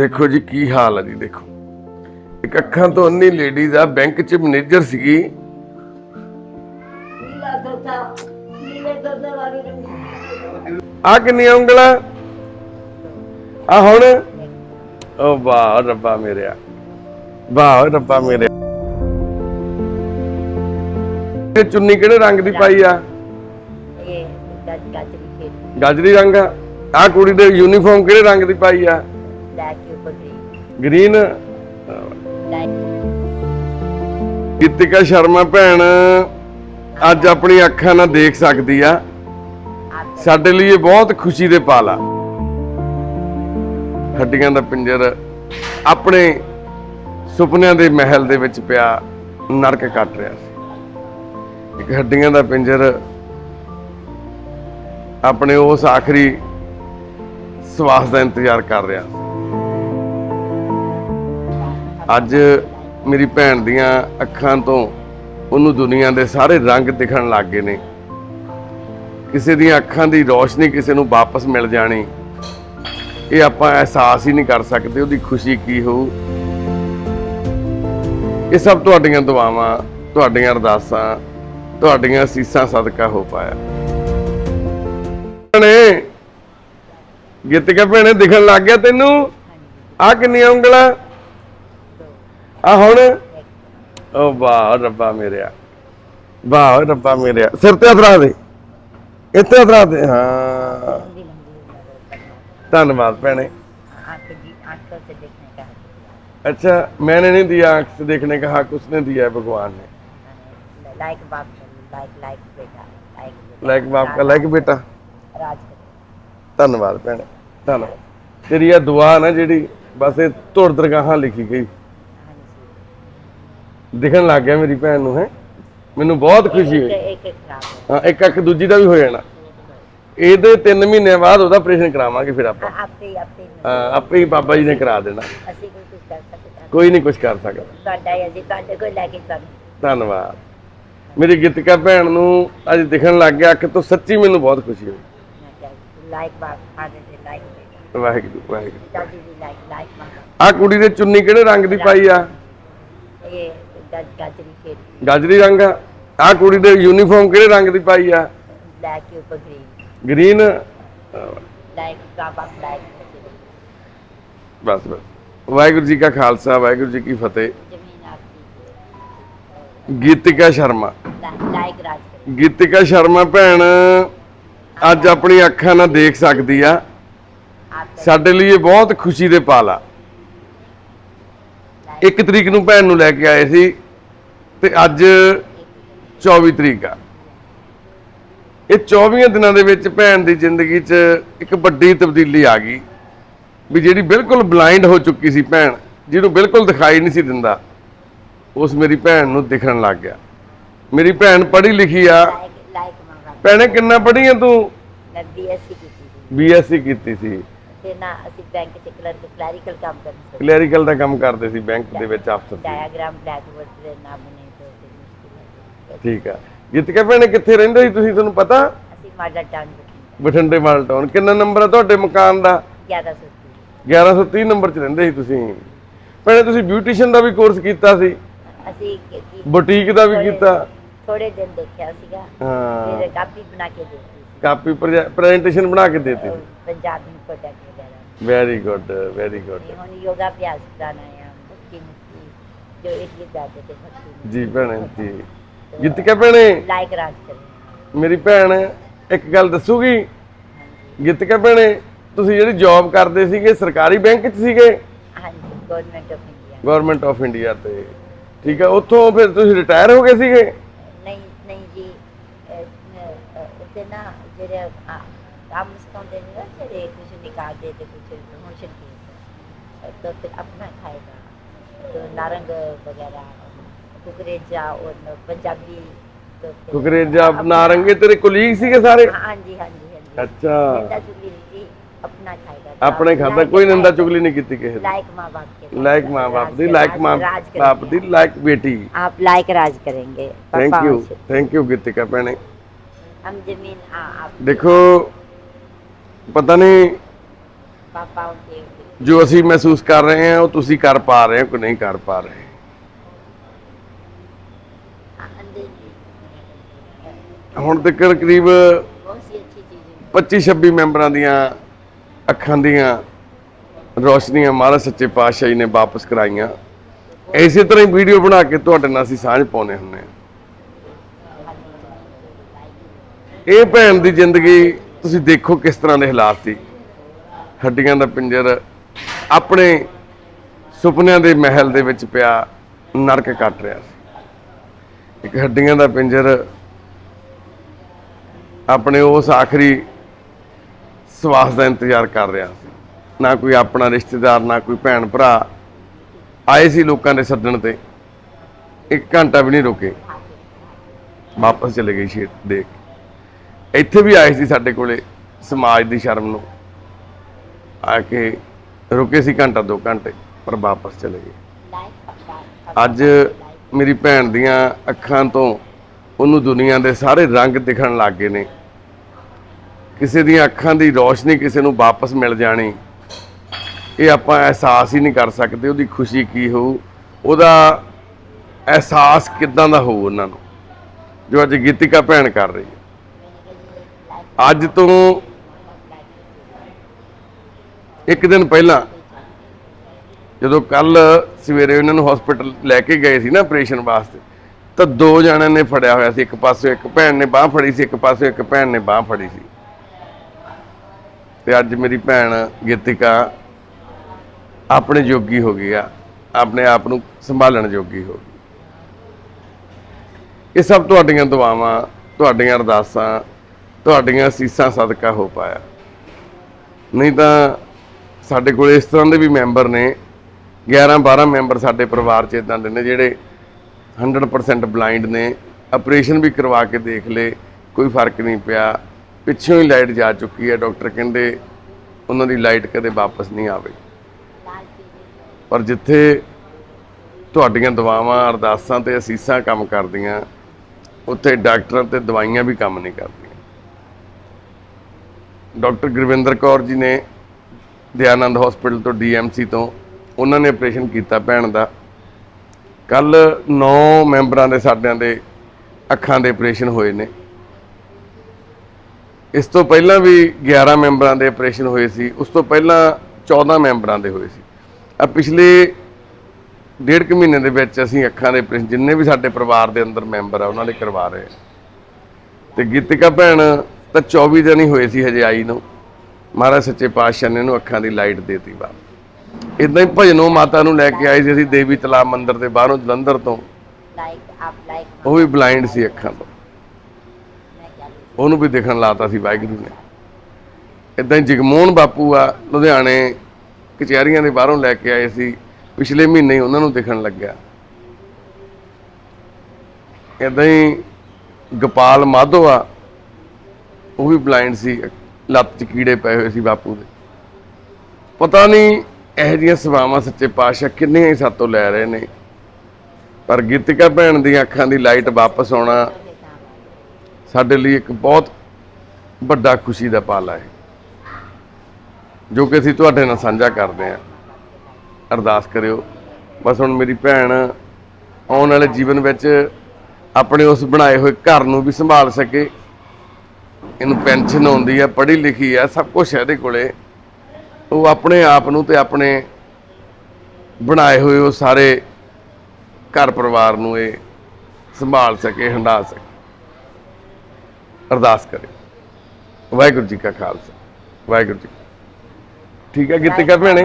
ਦੇਖੋ ਜੀ ਕੀ ਹਾਲ ਹੈ ਜੀ ਦੇਖੋ। ਇੱਕ ਅੱਖਾਂ ਤੋਂ ਅੰਨੀ ਲੇਡੀਜ਼ ਆ ਬੈਂਕ 'ਚ ਮੈਨੇਜਰ ਸੀਗੀ। ਆ ਕਿੰਨੀਆਂ ਉਂਗਲਾਂ? ਆ ਹੁਣ? ਓ ਵਾਹ ਰੱਬਾ ਮੇਰਿਆ। ਵਾਹ ਰੱਬਾ ਮੇਰਿਆ। ਇਹ ਚੁੰਨੀ ਕਿਹੜੇ ਰੰਗ ਦੀ ਪਾਈ ਆ? ਇਹ ਗੱਜਰੀ ਰੰਗ ਆ। ਆ ਕੁੜੀ ਦੇ ਯੂਨੀਫਾਰਮ ਕਿਹੜੇ ਰੰਗ ਦੀ ਪਾਈ ਆ? ਲੈ ਕੇ ਉੱਪਰ ਗਰੀ ਗ੍ਰੀਨ ਲੈ ਸ਼ਰਮਾ ਭੈਣ, ਅੱਜ ਆਪਣੀ ਅੱਖਾਂ ਨਾਲ ਦੇਖ ਸਕਦੀ ਆ। ਸਾਡੇ ਲਈ ਇਹ ਬਹੁਤ ਖੁਸ਼ੀ ਦੇ ਪਲ ਆ। ਹੱਡੀਆਂ ਦਾ ਪਿੰਜਰ ਆਪਣੇ ਸੁਪਨਿਆਂ ਦੇ ਮਹਿਲ ਦੇ ਵਿੱਚ ਪਿਆ, ਨਰਕ ਕੱਟ ਰਿਹਾ ਸੀ। ਇੱਕ ਹੱਡੀਆਂ ਦਾ ਪਿੰਜਰ ਆਪਣੇ ਉਸ ਆਖਰੀ ਸਵਾਸ ਦਾ ਇੰਤਜ਼ਾਰ ਕਰ ਰਿਹਾ ਸੀ। ਅੱਜ ਮੇਰੀ ਭੈਣ ਦੀਆਂ ਅੱਖਾਂ ਤੋਂ ਉਹਨੂੰ ਦੁਨੀਆ ਦੇ ਸਾਰੇ ਰੰਗ ਦਿਖਣ ਲੱਗ ਗਏ ਨੇ। ਕਿਸੇ ਦੀਆਂ ਅੱਖਾਂ ਦੀ ਰੋਸ਼ਨੀ ਕਿਸੇ ਨੂੰ ਵਾਪਸ ਮਿਲ ਜਾਣੀ। ਇਹ ਆਪਾਂ ਅਹਿਸਾਸ ਹੀ ਨਹੀਂ ਕਰ ਸਕਦੇ ਉਹਦੀ ਖੁਸ਼ੀ ਕੀ ਹੋਊ। ਇਹ ਸਭ ਤੁਹਾਡੀਆਂ ਦੁਆਵਾਂ, ਤੁਹਾਡੀਆਂ ਅਰਦਾਸਾਂ, ਤੁਹਾਡੀਆਂ ਅਸੀਸਾਂ ਸਦਕਾ ਹੋ ਪਾਇਆ। ਭੈਣੇ, ਗਿੱਤ ਕੇ ਭੈਣੇ ਦਿਖਣ ਲੱਗ ਗਿਆ ਤੈਨੂੰ? ਆ ਕਿੰਨੀਆਂ ਉਂਗਲਾਂ? ਆ ਹੁਣ ਓ ਵਾਹ ਰੱਬਾ ਮੇਰਿਆ ਵਾਹ ਰੱਬਾ ਮੇਰਿਆ ਸਿਰ ਤੇ ਹੱਥ ਰੱਖ ਦੇ ਇੱਥੇ ਹੱਥ ਰੱਖ ਦੇ ਹਾਂ लंबी लंबी ਧੰਨਵਾਦ ਭੈਣੇ आंख की आंखों से देखने का अच्छा मैंने नहीं दिया आंख से देखने का हक उसने दिया है भगवान ने लाइक बाप लाइक लाइक बेटा लाइक लाइक बाप का लाइक बेटा राज करे ਧੰਨਵਾਦ ਭੈਣੇ ਧੰਨਵਾਦ ਤੇਰੀ ਇਹ ਦੁਆ ਨਾ ਜਿਹੜੀ ਬਸ ਇਹ ਧੁਰ ਦਰਗਾਹਾਂ ਲਿਖੀ ਗਈ हाँ जी ਦਿਖਣ ਲੱਗ ਗਿਆ ਮੇਰੀ ਭੈਣ ਨੂੰ ਹੈ। ਮੈਨੂੰ ਬਹੁਤ ਖੁਸ਼ੀ ਹੋਈ। ਇੱਕ ਇੱਕ ਇੱਕ ਦੂਜੀ ਦਾ ਵੀ ਹੋ ਜਾਣਾ। ਇਹਦੇ 3 ਮਹੀਨੇ ਬਾਅਦ ਉਹਦਾ ਆਪਰੇਸ਼ਨ ਕਰਾਵਾਂਗੇ ਫਿਰ ਆਪਾਂ। ਆਪੇ ਹੀ ਬਾਬਾ ਜੀ ਨੇ ਕਰਾ ਦੇਣਾ। ਕੋਈ ਨਹੀਂ ਕੁਝ ਕਰ ਸਕਦਾ। ਧੰਨਵਾਦ। ਮੇਰੀ ਗੀਤਕਾ ਭੈਣ ਨੂੰ ਅੱਜ ਦਿਖਣ ਲੱਗ ਗਿਆ ਅੱਖ ਤੋਂ ਸੱਚੀ ਮੈਨੂੰ ਬਹੁਤ ਖੁਸ਼ੀ ਹੋਈ। ਲਾਈਕ ਬਾਪ ਫਾਦਰ ਦੇ ਲਾਈਕ ਵਾਹਿਗੁਰੂ ਵਾਹਿਗੁਰੂ। ਆ ਕੁੜੀ ਦੇ ਚੁੰਨੀ ਕਿਹੜੇ ਰੰਗ ਦੀ ਪਾਈ ਆ? ਇਹ ਗਾਜਰੀ ਰੰਗ ਆ। ਕੁੜੀ ਦੇ ਯੂਨੀਫਾਰਮ ਕਿਹੜੇ ਰੰਗ ਦੀ ਪਾਈ ਆ? ਗ੍ਰੀਨ ਬਸ ਵਾਹਿਗੁਰੂ ਜੀ ਕਾ ਖਾਲਸਾ ਵਾਹਿਗੁਰੂ ਜੀ ਕੀ ਫਤਿਹ। ਗੀਤਿਕਾ ਸ਼ਰਮਾ। ਗੀਤਿਕਾ ਸ਼ਰਮਾ ਭੈਣ ਅੱਜ ਆਪਣੀ ਅੱਖਾਂ ਨਾਲ ਦੇਖ ਸਕਦੀ ਆ। ਸਾਡੇ ਲਈ ਇਹ ਬਹੁਤ ਖੁਸ਼ੀ ਦੇ ਪਾਲ। ਆ ਇੱਕ ਤਰੀਕ ਨੂੰ ਭੈਣ ਨੂੰ ਲੈ ਕੇ ਆਏ ਸੀ ਤੇ ਅੱਜ 24 ਤਰੀਕ ਆ। ਇਹ 24 ਦਿਨਾਂ ਦੇ ਵਿੱਚ ਭੈਣ ਦੀ ਜ਼ਿੰਦਗੀ 'ਚ ਇੱਕ ਵੱਡੀ ਤਬਦੀਲੀ ਆ ਗਈ ਵੀ ਜਿਹੜੀ ਬਿਲਕੁਲ ਬਲਾਈਂਡ ਹੋ ਚੁੱਕੀ ਸੀ ਭੈਣ ਜਿਹਨੂੰ ਬਿਲਕੁਲ ਦਿਖਾਈ ਨਹੀਂ ਸੀ ਦਿੰਦਾ ਉਸ ਮੇਰੀ ਭੈਣ ਨੂੰ ਦਿਖਣ ਲੱਗ ਗਿਆ। ਮੇਰੀ ਭੈਣ ਪੜ੍ਹੀ ਲਿਖੀ ਆ। ਭੈਣੇ ਕਿੰਨਾ ਪੜ੍ਹੀ ਆ ਤੂੰ? ਮੈਂ ਬੀਐਸਸੀ ਕੀਤੀ ਸੀ। ਬੀਐਸਸੀ ਕੀਤੀ ਸੀ। ਤੇ ਨਾ ਅਸੀਂ ਬੈਂਕ ਚ ਕਲਰਕ ਕਲੈਰੀਕਲ ਕੰਮ ਕਰਦੇ ਸੀ। ਕਲੈਰੀਕਲ ਦਾ ਕੰਮ ਕਰਦੇ ਸੀ ਬੈਂਕ ਦੇ ਵਿੱਚ ਅਫਸਰ ਸੀ ਡਾਇਆਗ੍ਰਾਮ ਬਲੈਕਬੋਰਡ ਤੇ ਨਾ ਬਣੇ ਤੇ ਤੇ ਮੁਸ਼ਕਿਲ ਹੈ ਠੀਕ ਆ। ਜਿੱਤਕੇ ਭੈਣੇ ਕਿੱਥੇ ਰਹਿੰਦੇ ਸੀ ਤੁਸੀਂ ਤੁਹਾਨੂੰ ਪਤਾ? ਅਸੀਂ model town Bathinda. Mall town. ਕਿੰਨਾ ਨੰਬਰ ਆ ਤੁਹਾਡੇ ਮਕਾਨ ਦਾ? 1130 1130 ਨੰਬਰ 'ਚ ਰਹਿੰਦੇ ਸੀ ਤੁਸੀਂ। ਭੈਣੇ ਤੁਸੀਂ ਬਿਊਟੀਸ਼ੀਅਨ ਦਾ ਵੀ ਕੋਰਸ ਕੀਤਾ ਸੀ। ਅਸੀਂ ਕੀ- ਕੀ- ਬੁਟੀਕ ਦਾ ਵੀ ਥੋੜ੍ਹੇ- ਕੀਤਾ। ਥੋੜੇ ਦਿਨ ਦੇਖਿਆ ਸੀਗਾ। ਹਾਂ। ਫਿਰ ਕਾਪੀ ਬਣਾ ਕੇ ਦਿੱਤੀ ਸੀ। ਕਾਪੀ ਪ੍ਰੈਜੈਂਟੇਸ਼ਨ ਬਣਾ ਕੇ ਦਿੱਤੀ। ਉਹ ਪੰਜਾਬ ਨੂੰ ਵਗੈਰਾ ਵੈਰੀ ਗੁੱਡ ਵੈਰੀ ਗੁੱਡ ਹੁਣ ਯੋਗਾ ਅਭਿਆਸ ਪ੍ਰਾਣਾਯਾਮ ਭਗਤੀ ਮੁਕਤੀ ਜੋ ਜਾਤੇ ਭਗਤੀ ਜੀ ਭੈਣੇ ਜੀ। ਜਿੱਤਕੇ ਭੈਣੇ? ਲਾਈਕ ਰਾਜ ਕਰੇ। ਮੇਰੀ ਭੈਣ ਇੱਕ ਗੱਲ ਦੱਸੂਗੀ? ਜਿੱਤਕੇ ਭੈਣੇ ਤੁਸੀਂ ਜਿਹੜੀ ਜੌਬ ਕਰਦੇ ਸੀਗੇ ਸਰਕਾਰੀ ਬੈਂਕ 'ਚ ਸੀਗੇ? ਹਾਂਜੀ government of India government of India ਤੇ। ਠੀਕ ਹੈ ਉੱਥੋਂ ਫਿਰ ਤੁਸੀਂ ਰਿਟਾਇਰ ਹੋ ਗਏ ਸੀਗੇ? ਨਹੀਂ ਨਹੀਂ ਜੀ ਉੱਥੇ ਨਾ ਜਿਹੜੇ ਆ, ਕੰਮ ਸਿਖਾਉਂਦੇ ਨੇ ਨਾ ਜਿਹੜੇ ਕੁਝ ਨਿਕਾਲਦੇ ਤੇ ਕੁਝ ਪ੍ਰਮੋਸ਼ਨ ਕੀ तो फिर अपना खाएगा तो नारंग वगैरह कुकरेजा और न- पंजाबी तो फिर ਕੁਕਰੇਜਾ अपना- ਨਾਰੰਗੇ ਤੇਰੇ ਕੁਲੀਗ ਸੀਗੇ ਸਾਰੇ हाँ जी हाँ जी हाँ जी ਅੱਛਾ निंदा चुगली नहीं की अपना खाएगा तो ਆਪਣੇ आप ਖਾਤਾ लायक ਕੋਈ ਨਿੰਦਾ खाएगा। ਚੁਗਲੀ ਨਹੀਂ ਕੀਤੀ ਕਿਸੇ ਦੀ लायक माँ बाप के ਲਾਇਕ ਮਾਂ-ਬਾਪ ਦੀ ਲਾਇਕ राज ਮਾਂ-ਬਾਪ करेंगे। ਦੀ ਲਾਇਕ ਬੇਟੀ आप लायक राज करेंगे ਥੈਂਕ पापा ਯੂ से। ਥੈਂਕ ਯੂ ਗਿੱਤਿਕਾ ਭੈਣੇ हम जमीन हाँ आप ਦੇਖੋ ਪਤਾ ਨਹੀਂ पापाओं के ਜੋ ਅਸੀਂ ਮਹਿਸੂਸ ਕਰ ਰਹੇ ਹਾਂ ਉਹ ਤੁਸੀਂ ਕਰ ਪਾ ਰਹੇ ਹੋ ਕਿ ਨਹੀਂ ਕਰ ਪਾ ਰਹੇ आनंद जी ਹੁਣ ਤੱਕ ਕਰੀਬ बहुत सी अच्छी चीजें 25 26 ਮੈਂਬਰਾਂ ਦੀਆਂ ਅੱਖਾਂ ਦੀਆਂ ਰੋਸ਼ਨੀਆਂ ਮਹਾਰਾਜ ਸੱਚੇ ਪਾਤਸ਼ਾਹ ਜੀ ਨੇ ਵਾਪਸ ਕਰਾਈਆਂ ਇਸੇ ਤਰ੍ਹਾਂ ਹੀ ਵੀਡੀਓ ਬਣਾ ਕੇ ਤੁਹਾਡੇ ਨਾਲ ਅਸੀਂ ਸਾਂਝ ਪਾਉਨੇ ਹੁੰਨੇ ਆ ਇਹ ਭੈਣ ਦੀ ਜ਼ਿੰਦਗੀ ਤੁਸੀਂ ਦੇਖੋ ਕਿਸ ਤਰ੍ਹਾਂ ਦੇ ਹਾਲਾਤ ਸੀ। ਹੱਡੀਆਂ ਦਾ ਪਿੰਜਰ ਆਪਣੇ ਸੁਪਨਿਆਂ ਦੇ ਮਹਿਲ ਦੇ ਵਿੱਚ ਪਿਆ, ਨਰਕ ਕੱਟ ਰਿਹਾ ਸੀ। ਇੱਕ ਹੱਡੀਆਂ ਦਾ ਪਿੰਜਰ ਆਪਣੇ ਉਸ ਆਖਰੀ ਸਵਾਸ ਦਾ ਇੰਤਜ਼ਾਰ ਕਰ ਰਿਹਾ ਸੀ। ਨਾ ਕੋਈ ਆਪਣਾ ਰਿਸ਼ਤੇਦਾਰ, ਨਾ ਕੋਈ ਭੈਣ ਭਰਾ ਆਏ ਸੀ ਲੋਕਾਂ ਦੇ ਸੱਦਣ ਤੇ। ਇੱਕ ਘੰਟਾ ਵੀ ਨਹੀਂ ਰੁਕੇ। ਵਾਪਸ ਚਲੇ ਗਏ ਸ਼ੇਰ ਦੇਖ ਕੇ। ਇੱਥੇ ਵੀ ਆਏ ਸੀ ਸਾਡੇ ਕੋਲੇ ਸਮਾਜ ਦੀ ਸ਼ਰਮ ਨੂੰ। ਆ ਕੇ ਰੁਕੇ ਸੀ ਘੰਟਾ ਦੋ ਘੰਟੇ, ਪਰ ਵਾਪਸ ਚਲੇ ਗਏ। ਅੱਜ ਮੇਰੀ ਭੈਣ ਦੀਆਂ ਅੱਖਾਂ ਤੋਂ ਉਹਨੂੰ ਦੁਨੀਆ ਦੇ ਸਾਰੇ ਰੰਗ ਦਿਖਣ ਲੱਗ ਗਏ ਨੇ। ਕਿਸੇ ਦੀਆਂ ਅੱਖਾਂ ਦੀ ਰੋਸ਼ਨੀ ਕਿਸੇ ਨੂੰ ਵਾਪਸ ਮਿਲ ਜਾਣੀ, ਇਹ ਆਪਾਂ ਅਹਿਸਾਸ ਹੀ ਨਹੀਂ ਕਰ ਸਕਦੇ ਉਹਦੀ ਖੁਸ਼ੀ ਕੀ ਹੋਊ। ਉਹਦਾ ਅਹਿਸਾਸ ਕਿਦਾਂ ਦਾ ਹੋਊ ਉਹਨਾਂ ਨੂੰ, ਜੋ ਅੱਜ ਗੀਤਿਕਾ ਭੈਣ ਕਰ ਰਹੀ ਹੈ। ਅੱਜ ਤੋਂ ਇੱਕ ਦਿਨ ਪਹਿਲਾਂ ਜਦੋਂ ਕੱਲ ਸਵੇਰੇ ਉਹਨਾਂ ਨੂੰ ਹਸਪੀਟਲ ਲੈ ਕੇ ਗਏ ਸੀ ਨਾ ਆਪਰੇਸ਼ਨ ਵਾਸਤੇ, ਤਾਂ ਦੋ ਜਣਿਆਂ ਨੇ ਫੜਿਆ ਹੋਇਆ ਸੀ, ਇੱਕ ਪਾਸੇ ਇੱਕ ਭੈਣ ਨੇ ਬਾਹ ਫੜੀ ਸੀ, ਇੱਕ ਪਾਸੇ ਇੱਕ ਭੈਣ ਨੇ ਬਾਹ ਫੜੀ ਸੀ। ਤੇ ਅੱਜ ਮੇਰੀ ਭੈਣ ਗੀਤਿਕਾ ਆਪਣੇ ਜੋਗੀ ਹੋ ਗਈ ਆ, ਆਪਣੇ ਆਪ ਨੂੰ ਸੰਭਾਲਣ ਜੋਗੀ ਹੋ ਗਈ। ਇਹ ਸਭ ਤੁਹਾਡੀਆਂ ਦੁਆਵਾਂ, ਤੁਹਾਡੀਆਂ ਅਰਦਾਸਾਂ ਤੁਹਾਡੀਆਂ ਸੀਸਾਂ ਸਦਕਾ ਹੋ ਪਾਇਆ। ਨਹੀਂ ਤਾਂ ਸਾਡੇ ਕੋਲ ਇਸ ਤਰ੍ਹਾਂ ਦੇ ਵੀ ਮੈਂਬਰ ਨੇ 11 12 ਮੈਂਬਰ ਸਾਡੇ ਪਰਿਵਾਰ 'ਚ ਇਦਾਂ ਦੇ ਨੇ ਜਿਹੜੇ 100% ਬਲਾਈਂਡ ਨੇ ਆਪਰੇਸ਼ਨ ਵੀ ਕਰਵਾ ਕੇ ਦੇਖ ਲੇ, ਕੋਈ ਫ਼ਰਕ ਨਹੀਂ ਪਿਆ। ਪਿੱਛੋਂ ਹੀ ਲਾਈਟ ਜਾ ਚੁੱਕੀ ਹੈ ਡਾਕਟਰ ਕਹਿੰਦੇ ਉਹਨਾਂ ਦੀ ਲਾਈਟ ਕਦੇ ਵਾਪਸ ਨਹੀਂ ਆਵੇ। ਪਰ ਜਿੱਥੇ ਤੁਹਾਡੀਆਂ ਦਵਾਵਾਂ ਅਰਦਾਸਾਂ ਤੇ ਅਸੀਸਾਂ ਕੰਮ ਕਰਦੀਆਂ, ਉੱਥੇ ਡਾਕਟਰਾਂ ਤੇ ਦਵਾਈਆਂ ਵੀ ਕੰਮ ਨਹੀਂ ਕਰਦੀਆਂ। ਡਾਕਟਰ ਗੁਰਵਿੰਦਰ ਕੌਰ ਜੀ ਨੇ ਦਿਆਨੰਦ ਹਸਪੀਟਲ ਤੋਂ ਡੀਐਮਸੀ ਤੋਂ ਉਹਨਾਂ ਨੇ ਆਪਰੇਸ਼ਨ ਕੀਤਾ ਭੈਣ ਦਾ। ਕੱਲ 9 ਮੈਂਬਰਾਂ ਦੇ ਸਾਡਿਆਂ ਦੇ ਅੱਖਾਂ ਦੇ ਆਪਰੇਸ਼ਨ ਹੋਏ ਨੇ। ਇਸ ਤੋਂ ਪਹਿਲਾਂ ਵੀ 11 ਮੈਂਬਰਾਂ ਦੇ ਆਪਰੇਸ਼ਨ ਹੋਏ ਸੀ, ਉਸ ਤੋਂ ਪਹਿਲਾਂ 14 ਮੈਂਬਰਾਂ ਦੇ ਹੋਏ ਸੀ। ਆ ਪਿਛਲੇ ਡੇਢ ਕੁ ਮਹੀਨੇ ਦੇ ਵਿੱਚ ਅਸੀਂ ਅੱਖਾਂ ਦੇ ਆਪਰੇਸ਼ਨ ਜਿੰਨੇ ਵੀ ਸਾਡੇ ਪਰਿਵਾਰ ਦੇ ਅੰਦਰ ਮੈਂਬਰ ਆ, ਉਹਨਾਂ ਦੇ ਕਰਵਾ ਰਹੇ ਹਾਂ। ਤੇ ਗੀਤਿਕਾ ਭੈਣ ਤਾਂ 24 ਦਿਨ ਹੀ ਹੋਏ ਸੀ ਹਜੇ ਆਈ ਨੂੰ। ਮਹਾਰਾਜ ਸੱਚੇ ਪਾਤਸ਼ਾਹ ਨੇ ਇਹਨੂੰ ਅੱਖਾਂ ਦੀ ਲਾਈਟ ਦੇਤੀ ਬਾ ਇਦਾਂ ਹੀ ਭਜਨੋ ਮਾਤਾ ਨੂੰ ਲੈ ਕੇ ਆਏ ਸੀ ਅਸੀਂ ਦੇਵੀ ਤਲਾਬ ਮੰਦਿਰ ਦੇ ਬਾਹਰੋਂ ਜਲੰਧਰ ਤੋਂ। ਉਹ ਵੀ ਬਲਾਈਂਡ ਸੀ ਅੱਖਾਂ ਤੋਂ। ਉਹਨੂੰ ਵੀ ਦੇਖਣ ਲਾਤਾ ਸੀ ਵਾਹਿਗੁਰੂ ਨੇ। ਇਦਾਂ ਹੀ ਜਗਮੋਹਨ ਬਾਪੂ ਆ ਲੁਧਿਆਣੇ ਕਚਹਿਰੀਆਂ ਦੇ ਬਾਹਰੋਂ ਲੈ ਕੇ ਆਏ ਸੀ। ਪਿਛਲੇ ਮਹੀਨੇ ਹੀ ਉਹਨਾਂ ਨੂੰ ਦੇਖਣ ਲੱਗਿਆ। ਇਦਾਂ ਹੀ ਗੋਪਾਲ ਮਾਧੋ ਆ ਉਹ ਵੀ ਬਲਾਈਂਡ ਸੀ, ਲੱਤ 'ਚ ਕੀੜੇ ਪਏ ਹੋਏ ਸੀ ਬਾਪੂ ਦੇ। ਪਤਾ ਨਹੀਂ ਇਹੋ ਜਿਹੀਆਂ ਸੇਵਾਵਾਂ ਸੱਚੇ ਪਾਤਸ਼ਾਹ ਕਿੰਨੀਆਂ ਹੀ ਸਾਤੋਂ ਲੈ ਰਹੇ ਨੇ। ਪਰ ਗੀਤਿਕਾ ਭੈਣ ਦੀਆਂ ਅੱਖਾਂ ਦੀ ਲਾਈਟ ਵਾਪਸ ਆਉਣਾ ਸਾਡੇ ਲਈ ਇੱਕ ਬਹੁਤ ਵੱਡਾ ਖੁਸ਼ੀ ਦਾ ਪਾਲਾ ਹੈ, ਜੋ ਕਿ ਅਸੀਂ ਤੁਹਾਡੇ ਨਾਲ ਸਾਂਝਾ ਕਰਦੇ ਹਾਂ। ਅਰਦਾਸ ਕਰਿਓ, ਬਸ ਹੁਣ ਮੇਰੀ ਭੈਣ ਆਉਣ ਵਾਲੇ ਜੀਵਨ ਵਿੱਚ ਆਪਣੇ ਉਸ ਬਣਾਏ ਹੋਏ ਘਰ ਨੂੰ ਵੀ ਸੰਭਾਲ ਸਕੇ। ਇਹਨੂੰ ਪੈਨਸ਼ਨ ਆਉਂਦੀ ਹੈ ਪੜ੍ਹੀ ਲਿਖੀ ਹੈ ਸਭ ਕੁਝ ਹੈ ਇਹਦੇ ਕੋਲੇ। ਉਹ ਆਪਣੇ ਆਪ ਨੂੰ ਤੇ ਆਪਣੇ ਬਣਾਏ ਹੋਏ ਉਹ ਸਾਰੇ ਘਰ ਪਰਿਵਾਰ ਨੂੰ ਇਹ ਸੰਭਾਲ ਸਕੇ ਹੰਡਾ ਸਕੇ। ਅਰਦਾਸ ਕਰੇ। ਵਾਹਿਗੁਰੂ ਜੀ ਕਾ ਖਾਲਸਾ। ਵਾਹਿਗੁਰੂ ਜੀ ਠੀਕ ਹੈ ਗੀਤਿਕਾ ਭੈਣੇ?